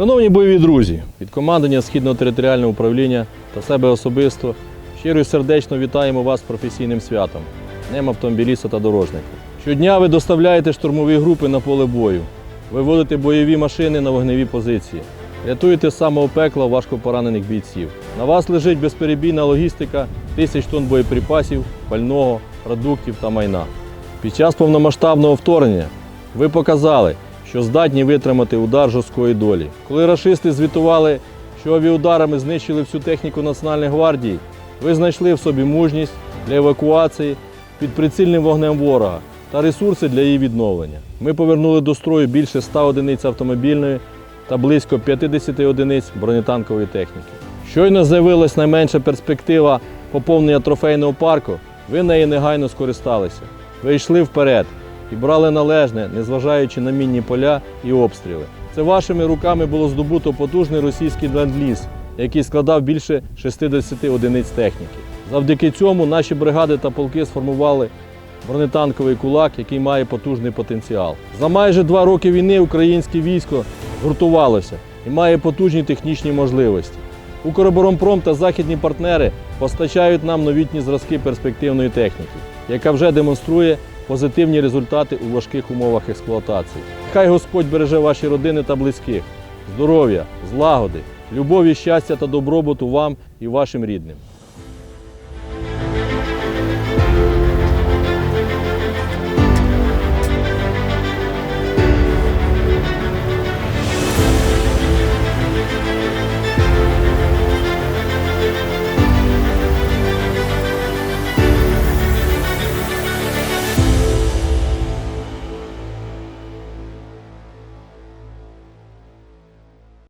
Шановні бойові друзі, від командування Східного територіального управління та себе особисто щиро і сердечно вітаємо вас з професійним святом, Днем автомобіліста та дорожника. Щодня ви доставляєте штурмові групи на поле бою, виводите бойові машини на вогневі позиції, рятуєте з самого пекла важкопоранених бійців. На вас лежить безперебійна логістика тисяч тонн боєприпасів, пального, продуктів та майна. Під час повномасштабного вторгнення ви показали, що здатні витримати удар жорсткої долі. Коли рашисти звітували, що авіаударами знищили всю техніку Національної гвардії, ви знайшли в собі мужність для евакуації під прицільним вогнем ворога та ресурси для її відновлення. Ми повернули до строю більше 100 одиниць автомобільної та близько 50 одиниць бронетанкової техніки. Щойно з'явилась найменша перспектива поповнення трофейного парку, ви неї негайно скористалися. Ви йшли вперед і брали належне, незважаючи на мінні поля і обстріли. Це вашими руками було здобуто потужний російський ленд-ліз, який складав більше 60 одиниць техніки. Завдяки цьому наші бригади та полки сформували бронетанковий кулак, який має потужний потенціал. За майже два роки війни українське військо згуртувалося і має потужні технічні можливості. Укроборонпром та західні партнери постачають нам новітні зразки перспективної техніки, яка вже демонструє позитивні результати у важких умовах експлуатації. Хай Господь береже ваші родини та близьких, здоров'я, злагоди, любові, щастя та добробуту вам і вашим рідним.